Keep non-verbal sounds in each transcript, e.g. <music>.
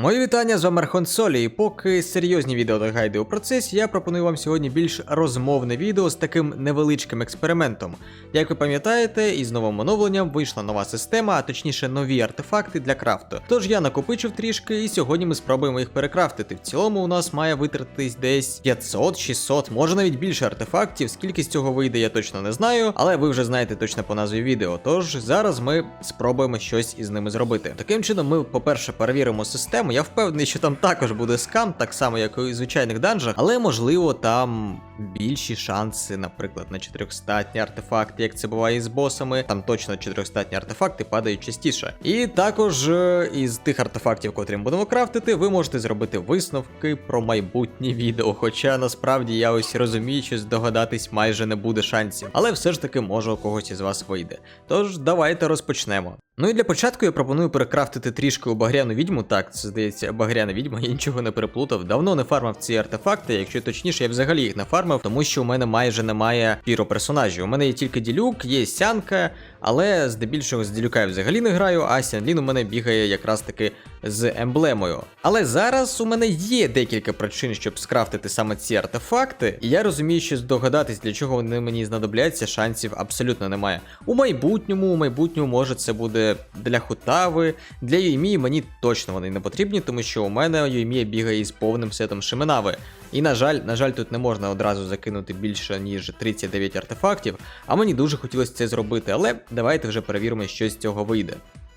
Мої вітання з вами Архон Солі, і поки серйозні відео та гайди у процесі, я пропоную вам сьогодні більш розмовне відео з таким невеличким експериментом. Як ви пам'ятаєте, із новим оновленням вийшла нова система, а точніше нові артефакти для крафту. Тож я накопичив трішки, і сьогодні ми спробуємо їх перекрафтити. В цілому у нас має витратитись десь 500-600, може навіть більше артефактів. Скільки з цього вийде, я точно не знаю, але ви вже знаєте точно по назві відео. Тож зараз ми спробуємо щось із ними зробити. Таким чином, ми, по-перше, перевіримо систему. Я впевнений, що там також буде скам, так само, як і у звичайних данжах, але можливо там більші шанси, наприклад, на 400 артефакти, як це буває із босами. Там точно 400 артефакти падають частіше. І також е, із тих артефактів, котрі ми будемо крафтити, ви можете зробити висновки про майбутнє відео. Хоча насправді я ось розумію, що здогадатись майже не буде шансів, але все ж таки може у когось із вас вийде. Тож давайте розпочнемо. Ну і для початку я пропоную перекрафтити трішки у багряну відьму. Так, це здається, багряна відьма, я нічого не переплутав. Давно не фармив ці артефакти, якщо точніше, я взагалі їх не фармив, тому що у мене майже немає піро-персонажів. У мене є тільки ділюк, є сянка, але здебільшого з ділюка я взагалі не граю, а Сянлін у мене бігає якраз таки з емблемою. Але зараз у мене є декілька причин, щоб скрафтити саме ці артефакти, і я розумію, що здогадатись, для чого вони мені знадобляться, шансів абсолютно немає. У майбутньому, у майбутньому, може, це буде для хутави, для Юймії мені точно вони не потрібні, тому що у мене Юймія бігає із повним сетом Шиминави. І на жаль, на жаль, тут не можна одразу закинути більше ніж 39 артефактів, а мені дуже хотілося це зробити, але давайте вже перевіримо, що з цього вийде.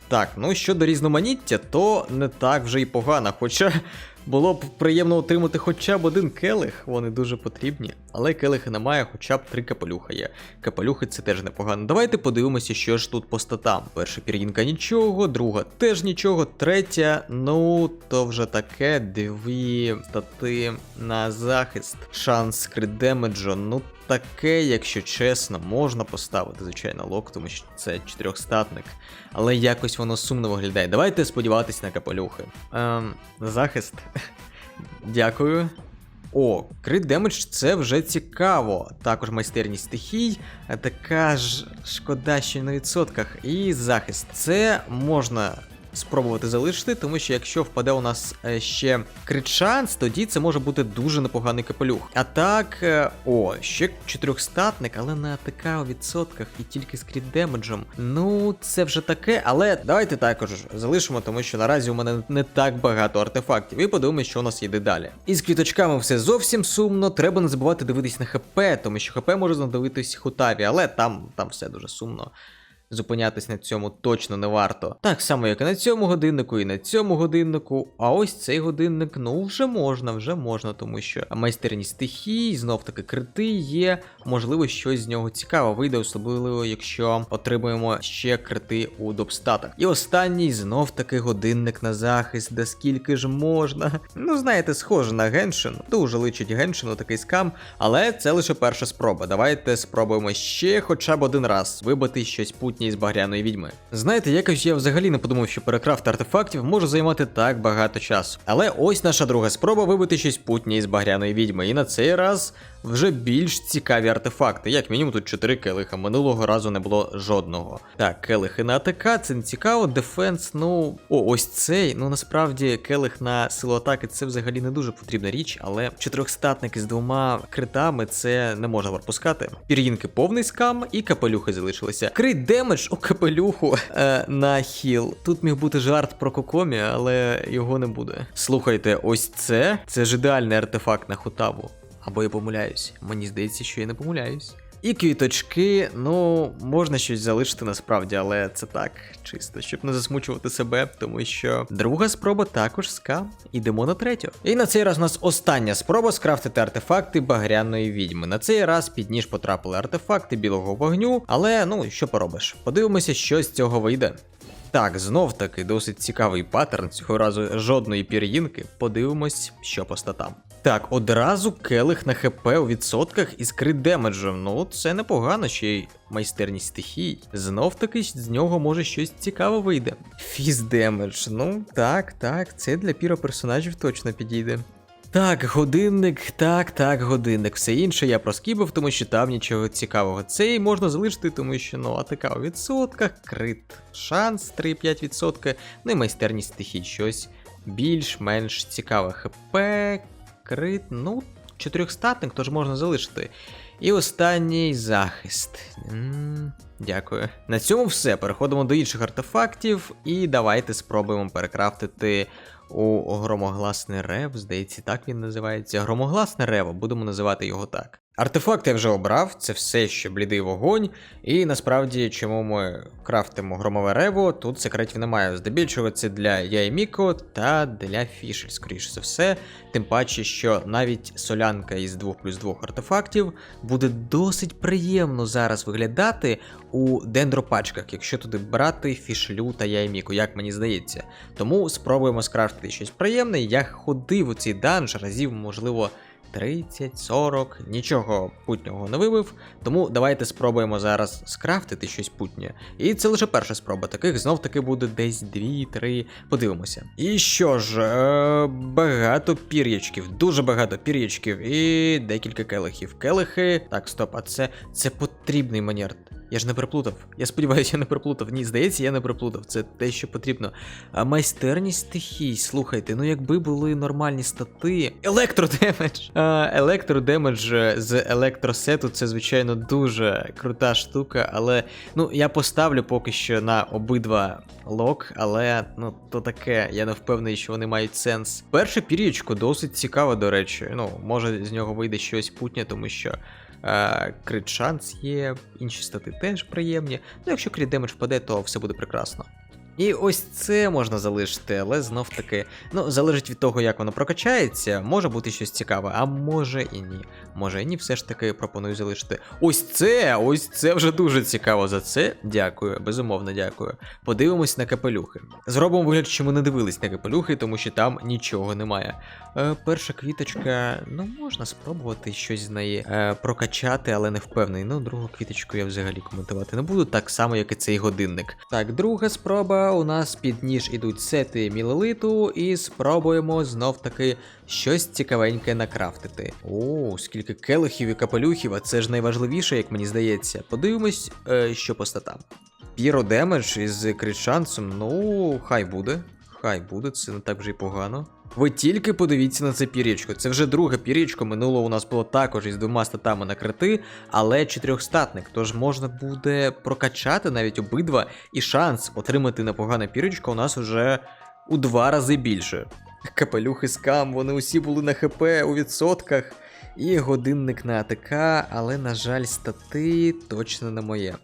Так, ну щодо різноманіття, то не так вже й погано, хоча було б приємно отримати хоча б один келих, вони дуже потрібні. Але келихи немає, хоча б три капелюха є. Капелюхи це теж непогано. Давайте подивимося, що ж тут по статам. Перша пір'їнка нічого, друга теж нічого, третя, ну то вже таке, дві стати на захист. Шанс крит демеджу, ну таке, якщо чесно, можна поставити, звичайно, лок, тому що це чотирьохстатник. Але якось воно сумно виглядає. Давайте сподіватись на капелюхи. Ем, захист. <laughs> Дякую. О, крит демедж це вже цікаво. Також майстерність стихій, така ж шкода, що на відсотках. І захист. Це можна спробувати залишити, тому що якщо впаде у нас е, ще крит шанс, тоді це може бути дуже непоганий капелюх. А так, е, о, ще чотирьохстатник, але на АТК у відсотках і тільки з крит демеджем. Ну, це вже таке, але давайте також залишимо, тому що наразі у мене не так багато артефактів. І подивимося, що у нас йде далі. Із квіточками все зовсім сумно. Треба не забувати дивитись на ХП, тому що ХП може знадобитись хутаві, але там, там все дуже сумно. Зупинятись на цьому точно не варто. Так само, як і на цьому годиннику, і на цьому годиннику. А ось цей годинник, ну вже можна, вже можна, тому що майстерність стихій, знов таки крити є. Можливо, щось з нього цікаве вийде, особливо, якщо отримуємо ще крити у допстатах. І останній знов таки годинник на захист, де скільки ж можна. Ну, знаєте, схоже на Геншин. Дуже личить Геншину такий скам, але це лише перша спроба. Давайте спробуємо ще хоча б один раз вибити щось путнє із багряної відьми. Знаєте, якось я взагалі не подумав, що перекрафт артефактів може займати так багато часу. Але ось наша друга спроба вибити щось путнє із багряної відьми. І на цей раз вже більш цікаві артефакти. Як мінімум тут 4 келиха. Минулого разу не було жодного. Так, келихи на АТК, це не цікаво. Дефенс, ну. О, ось цей. Ну насправді келих на силу атаки це взагалі не дуже потрібна річ, але чотирьохстатник із двома критами це не можна пропускати. Пір'їнки повний скам і капелюхи залишилися. Крит демедж у капелюху е, на хіл. Тут міг бути жарт про кокомі, але його не буде. Слухайте, ось це. Це ж ідеальний артефакт на хутаву. Або я помиляюсь. Мені здається, що я не помиляюсь. І квіточки, ну, можна щось залишити насправді, але це так, чисто, щоб не засмучувати себе, тому що друга спроба також скам. Ідемо на третю. І на цей раз у нас остання спроба скрафтити артефакти багряної відьми. На цей раз під ніж потрапили артефакти білого вогню, але ну що поробиш? Подивимося, що з цього вийде. Так, знов таки досить цікавий паттерн. Цього разу жодної пір'їнки. Подивимось, що по статам. Так, одразу келих на ХП у відсотках із крит демеджем. Ну, це непогано, ще й майстерність стихій. Знов таки з нього може щось цікаве вийде. Фіз демедж. Ну так, так, це для піро персонажів точно підійде. Так, годинник, так, так, годинник. Все інше я проскібив, тому що там нічого цікавого. Цей можна залишити, тому що ну, АТК у відсотках, крит шанс 3-5%, ну і майстерність стихій щось більш-менш цікаве. ХП, крит, ну, чотирьохстатник, тож можна залишити. І останній захист. Дякую. На цьому все. Переходимо до інших артефактів, і давайте спробуємо перекрафтити у громогласний рев. Здається, так він називається. Громогласне рево, будемо називати його так. Артефакт я вже обрав, це все ще блідий вогонь. І насправді, чому ми крафтимо громове рево, тут секретів немає. Здебільшого це для Яйміко та для Фішель, скоріше за все. Тим паче, що навіть солянка із 2 плюс 2 артефактів буде досить приємно зараз виглядати у дендропачках, якщо туди брати фішлю та яйміку, як мені здається. Тому спробуємо скрафтити щось приємне. Я ходив у цей данж разів, можливо. 30-40, нічого путнього не вибив, тому давайте спробуємо зараз скрафтити щось путнє. І це лише перша спроба, таких знов таки буде десь 2-3. Подивимося. І що ж, е, багато пір'ячків, дуже багато пір'ячків і декілька келихів. Келихи. Так, стоп, а це, це потрібний манер. Я ж не приплутав. Я сподіваюся, я не приплутав. Ні, здається, я не приплутав. Це те, що потрібно. А майстерність стихій, слухайте, ну якби були нормальні стати. Електродемедж! Електродемедж з електросету це, звичайно, дуже крута штука, але ну я поставлю поки що на обидва лок, але ну то таке, я не впевнений, що вони мають сенс. Перше пір'ячко досить цікаве, до речі. Ну, може з нього вийде щось путнє, тому що. Е, крит шанс є, інші стати теж приємні. Ну, якщо крит демедж впаде, то все буде прекрасно. І ось це можна залишити, але знов таки, ну, залежить від того, як воно прокачається, може бути щось цікаве, а може і ні. Може і ні, все ж таки пропоную залишити. Ось це! Ось це вже дуже цікаво за це. Дякую, безумовно, дякую. Подивимось на капелюхи. Зробимо вигляд, що ми не дивились на капелюхи, тому що там нічого немає. Е, перша квіточка, ну можна спробувати щось з неї е, прокачати, але не впевнений. Ну, другу квіточку я взагалі коментувати не буду, так само, як і цей годинник. Так, друга спроба. У нас під ніж ідуть сети мілелиту, і спробуємо знов таки щось цікавеньке накрафтити. О, скільки келихів і капелюхів, а це ж найважливіше, як мені здається. Подивимось, е, що по статам. Піро демедж із критшансом, ну, хай буде. Хай буде, це не так вже й погано. Ви тільки подивіться на це пірічко. Це вже друге пірічко. Минуло у нас було також із двома статами на крити, але чотирьохстатник. Тож можна буде прокачати навіть обидва, і шанс отримати непогане пірічко у нас уже у два рази більше. Капелюхи скам, вони усі були на ХП у відсотках. І годинник на АТК, але, на жаль, стати точно не моє.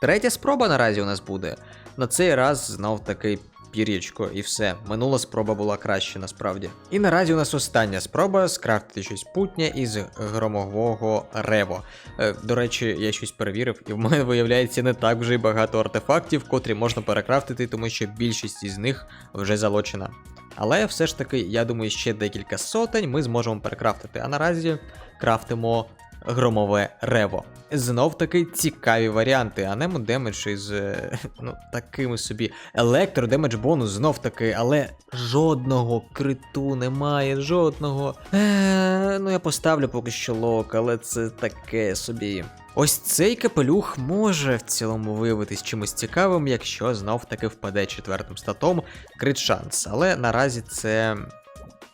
Третя спроба наразі у нас буде. На цей раз знов таки пір'ячко і все. Минула спроба була краще насправді. І наразі у нас остання спроба скрафтити щось путнє із громового рево. Е, до речі, я щось перевірив, і в мене виявляється не так вже й багато артефактів, котрі можна перекрафтити, тому що більшість із них вже залочена. Але все ж таки, я думаю, ще декілька сотень ми зможемо перекрафтити. А наразі крафтимо громове рево. Знов таки цікаві варіанти. Анемо демедж із е, <laughs> ну, такими собі. Електродемедж бонус знов таки, але жодного криту немає, жодного. Е, ну я поставлю поки що лок, але це таке собі. Ось цей капелюх може в цілому виявитись чимось цікавим, якщо знов таки впаде четвертим статом крит шанс. Але наразі це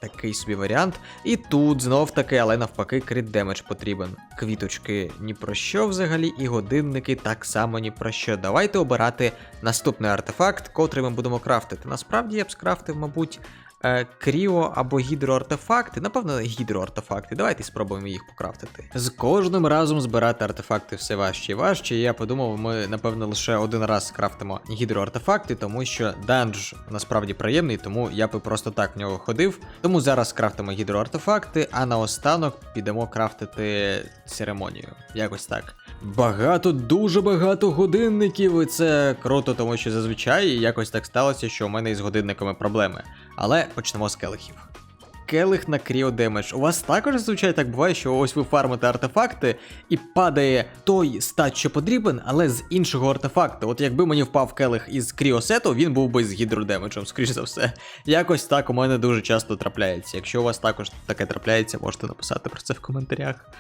такий собі варіант. І тут знов таки, але навпаки, крит демедж потрібен. Квіточки ні про що взагалі, і годинники так само ні про що. Давайте обирати наступний артефакт, котрий ми будемо крафтити. Насправді я б скрафтив, мабуть. Е, Кріо або гідроартефакти, напевно, гідроартефакти. Давайте спробуємо їх покрафтити. З кожним разом збирати артефакти все важче і важче. Я подумав, ми, напевно, лише один раз скрафтимо гідроартефакти, тому що данж насправді приємний, тому я би просто так в нього ходив. Тому зараз крафтимо гідроартефакти, а наостанок підемо крафтити церемонію. Якось так. Багато, дуже багато годинників, і це круто, тому що зазвичай якось так сталося, що у мене із годинниками проблеми. Але почнемо з келихів. Келих на кріо демедж. У вас також зазвичай так буває, що ось ви фармите артефакти, і падає той стат, що потрібен, але з іншого артефакту. От якби мені впав келих із кріосету, він був би з гідродемеджем, скоріш за все. Якось так у мене дуже часто трапляється. Якщо у вас також таке трапляється, можете написати про це в коментарях.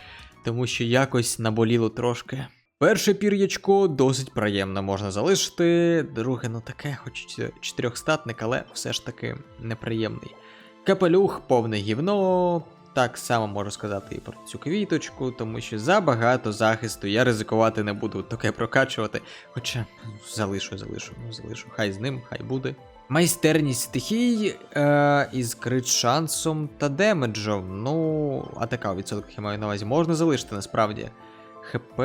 Тому що якось наболіло трошки. Перше пір'ячко досить приємно можна залишити. Друге, ну таке, хоч чотирьохстатник, але все ж таки неприємний. Капелюх повне гівно. Так само можу сказати і про цю квіточку, тому що забагато захисту я ризикувати не буду таке прокачувати. Хоча ну, залишу, залишу, ну залишу. Хай з ним, хай буде. Майстерність стихій е, із крит шансом та демеджом. Ну, а така у відсотках я маю на увазі, можна залишити насправді. ХП,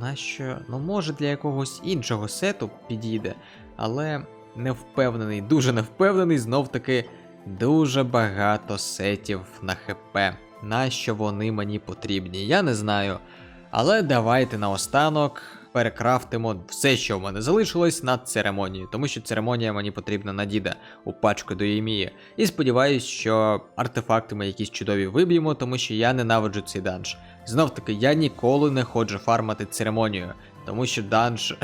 нащо? Ну, може для якогось іншого сету підійде, але не впевнений, дуже не впевнений, знов таки дуже багато сетів на ХП. Нащо вони мені потрібні? Я не знаю. Але давайте наостанок перекрафтимо все, що в мене залишилось на церемонію, тому що церемонія мені потрібна на діда у пачку до Ємії. І сподіваюсь, що артефакти ми якісь чудові виб'ємо, тому що я ненавиджу цей данж. Знов таки, я ніколи не ходжу фармати церемонію, тому що данж.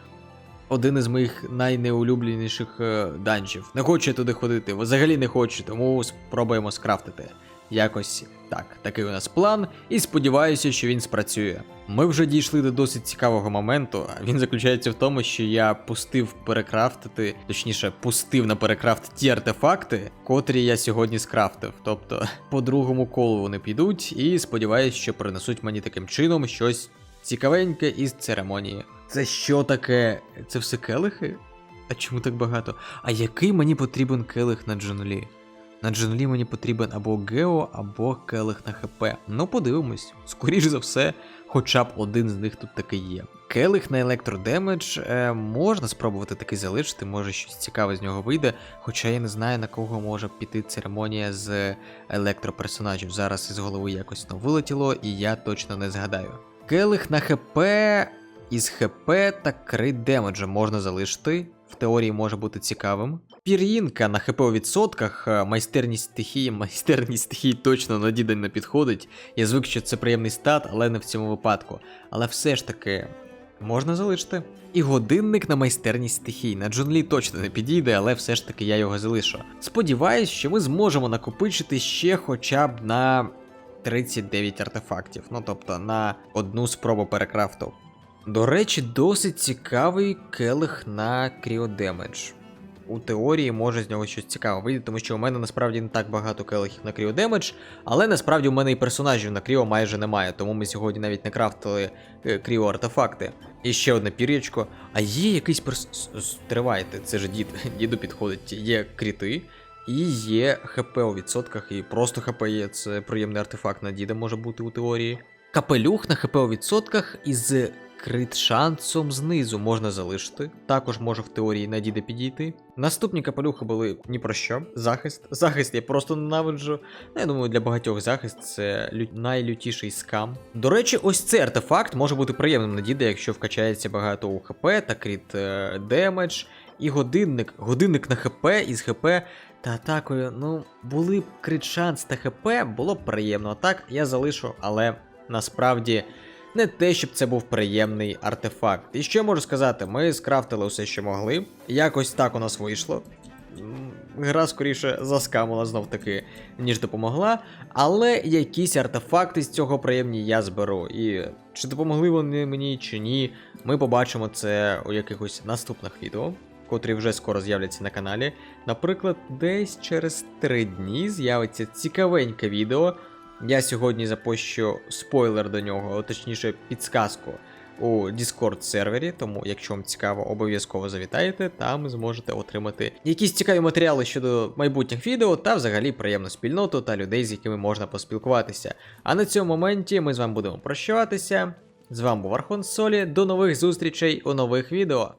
<laughs> Один із моїх найнеулюбленіших е, данжів. Не хочу я туди ходити, взагалі не хочу, тому спробуємо скрафтити. Якось так, такий у нас план, і сподіваюся, що він спрацює. Ми вже дійшли до досить цікавого моменту. Він заключається в тому, що я пустив перекрафтити, точніше, пустив на перекрафт ті артефакти, котрі я сьогодні скрафтив. Тобто, по другому колу вони підуть, і сподіваюся, що принесуть мені таким чином щось цікавеньке із церемонії. Це що таке? Це все келихи? А чому так багато? А який мені потрібен келих на джунлі? На джунлі мені потрібен або Гео, або келих на ХП. Ну, подивимось. Скоріш за все, хоча б один з них тут таки є. Келих на електродемедж е, можна спробувати таки залишити, може щось цікаве з нього вийде. Хоча я не знаю на кого може піти церемонія з електроперсонажів. Зараз із голови якось ну, вилетіло, і я точно не згадаю. Келих на ХП із ХП та крит демеджа можна залишити. В теорії може бути цікавим. Пір'їнка на ХП у відсотках, е, майстерність стихії, майстерність стихії точно на дідень не підходить. Я звик, що це приємний стат, але не в цьому випадку. Але все ж таки можна залишити. І годинник на майстерність стихій. На джунлі точно не підійде, але все ж таки я його залишу. Сподіваюсь, що ми зможемо накопичити ще хоча б на 39 артефактів, ну тобто на одну спробу перекрафту. До речі, досить цікавий келих на кріодемедж. У теорії може з нього щось цікаве вийти, тому що у мене насправді не так багато келихів на кріодемедж, але насправді у мене і персонажів на кріо майже немає, тому ми сьогодні навіть не крафтили е, кріо артефакти. І ще одне пір'ячко. А є якийсь перс... Стривайте, це ж дід, <laughs> діду підходить. Є кріти, і є ХП у відсотках, і просто ХП є. Це приємний артефакт на діда може бути у теорії. Капелюх на ХП у відсотках із крит шансом знизу можна залишити. Також може в теорії на діда підійти. Наступні капелюхи були ні про що. Захист. Захист я просто ненавиджу. Ну, я думаю, для багатьох захист це лю... найлютіший скам. До речі, ось цей артефакт може бути приємним на діда, якщо вкачається багато у ХП та кріт е, демедж. І годинник. Годинник на ХП із ХП та атакою. Ну, були б крит шанс та ХП, було б приємно. А так я залишу, але насправді. Не те, щоб це був приємний артефакт. І що я можу сказати, ми скрафтили все, що могли. Якось так у нас вийшло. Гра скоріше заскамила знов таки, ніж допомогла. Але якісь артефакти з цього приємні я зберу. І чи допомогли вони мені, чи ні, ми побачимо це у якихось наступних відео, котрі вже скоро з'являться на каналі. Наприклад, десь через 3 дні з'явиться цікавеньке відео. Я сьогодні запущу спойлер до нього, точніше підсказку у Discord сервері, тому якщо вам цікаво, обов'язково завітайте, там зможете отримати якісь цікаві матеріали щодо майбутніх відео та взагалі приємну спільноту та людей, з якими можна поспілкуватися. А на цьому моменті ми з вами будемо прощаватися. З вами був Архон Солі. До нових зустрічей у нових відео.